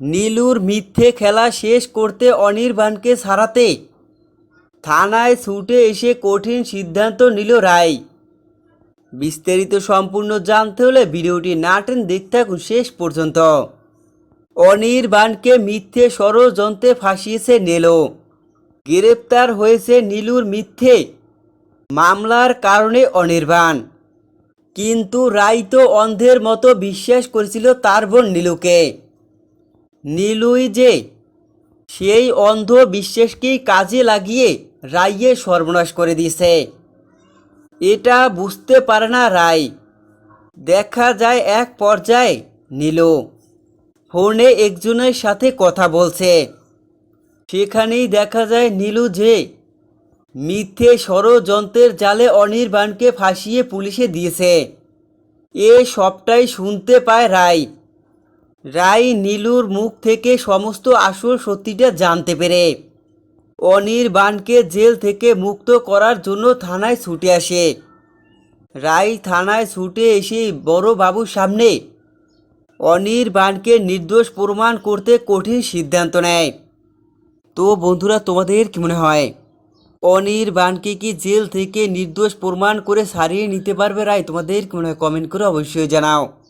নীলুর মিথ্যে খেলা শেষ করতে অনির্বাণকে সারাতে। থানায় ছুটে এসে কঠিন সিদ্ধান্ত নিল রায়। বিস্তারিত সম্পূর্ণ জানতে হলে ভিডিওটি নাটেন দেখতে থাকুন শেষ পর্যন্ত। অনির্বাণকে মিথ্যে ষড়যন্ত্রে ফাঁসিয়েছে নেলো। গ্রেপ্তার হয়েছে নীলুর মিথ্যে মামলার কারণে অনির্বাণ। কিন্তু রাই তো অন্ধের মতো বিশ্বাস করেছিল তার বোন নীলুকে। নীলুই যে, সেই অন্ধ বিশ্বাসকেই কাজে লাগিয়ে রাইয়ে সর্বনাশ করে দিয়েছে। এটা বুঝতে পারে না রায় দেখা যায় এক পর্যায়ে নীলু ফোনে একজনের সাথে কথা বলছে। সেখানেই দেখা যায় নীলু যে, মিথ্যে ষড়যন্ত্রের জালে অনির্বাণকে ফাঁসিয়ে পুলিশে দিয়েছে। এ সবটাই শুনতে পায় রায় রায় নীলুর মুখ থেকে সমস্ত আসল সত্যিটা জানতে পেরে। অনির্বাণকে জেল থেকে মুক্ত করার জন্য থানায় ছুটে আসে। রায় থানায় ছুটে এসে বড় বাবুর সামনে অনির্বাণকে নির্দোষ প্রমাণ করতে কঠিন সিদ্ধান্ত নেয়। তো বন্ধুরা, তোমাদের কি মনে হয়? অনির্বাণকে কি জেল থেকে নির্দোষ প্রমাণ করে সারিয়ে নিতে পারবে রায় তোমাদের কি মনে হয়? কমেন্ট করে অবশ্যই জানাও।